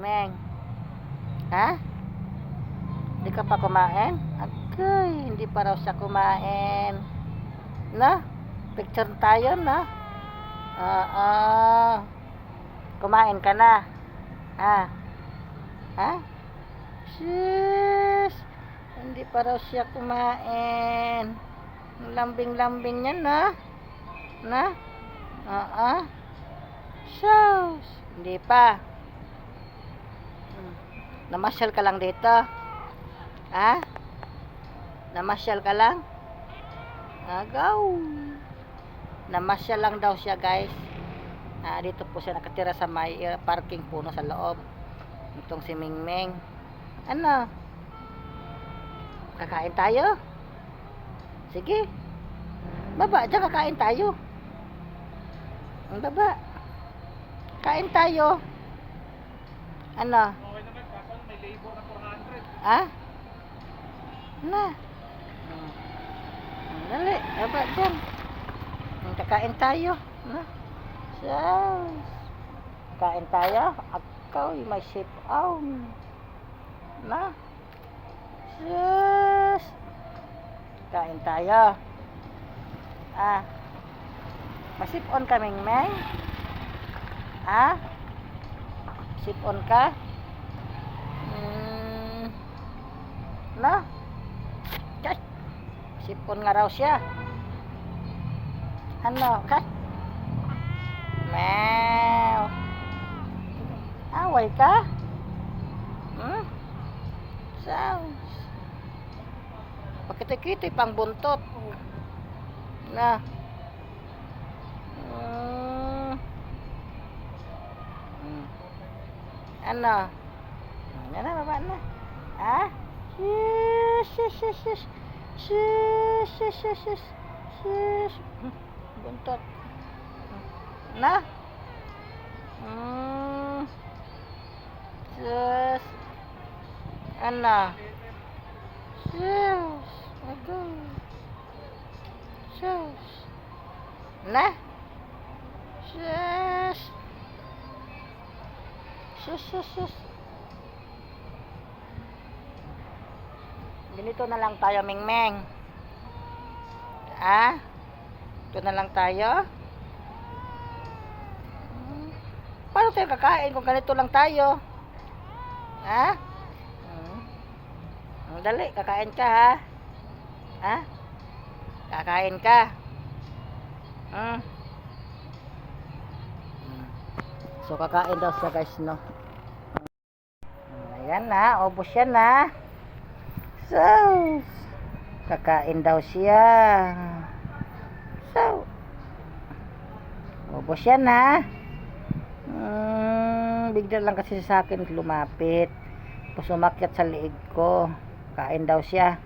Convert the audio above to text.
Meng? Ha? Hindi ka pa kumain? Agay, hindi pa raw siya kumain. Na? Picture tayo, na? Oo. Kumain ka na? Ha? Ha? Sis! Hindi pa raw siya kumain. Lambing-lambing niya, na? Na? Oo. Sus! Hindi pa. Namasyal ka lang dito. Ha? Namasyal ka lang? Agaw. Namasyal lang daw siya, guys. Ah, dito po siya nakatira sa may uh, parking puno sa loob. Itong si Mingming. Ano? Kakain tayo? Sige. Baba, dyan kakain tayo. Ang baba. Kain tayo. Ano? Labor na 400. Ha? Na. Hmm. Dali, baba dyan. Kakain tayo. Na. Yes. Kain tayo. Akaw, may sip on. Na. Yes. Kain tayo. Ah. Masip on kaming meng. Ah? Sip on ka? Hmm. Na? Kay. Sipon nga raw siya. Ano? Kay. Meow. Away ka? Hmm? Sounds. Pakita-kita pang buntot. Na. Hmm. Hmm. Ano? Ano na, baba na. Ha? Shush, shush, shush, shush. Shush, Buntot. Na? Hmm. Shush. Ano? Shush. Ago. Shush. Na? Shush. Shush, shush, shush. Ganito na lang tayo, Mingmeng. Ah? Ito na lang tayo? Hmm. Paano tayo kakain kung ganito lang tayo? Ha? Hmm. Hmm, Dali, kakain ka ha? Ha? Kakain ka? Hmm. Hmm. So, kakain daw siya guys, no? Hmm, Ayan na, ubos yan na. So, kakain daw siya. So, ubos yan ha. Hmm, bigla lang kasi sa akin lumapit. Tapos umakyat sa liig ko. Kain daw siya.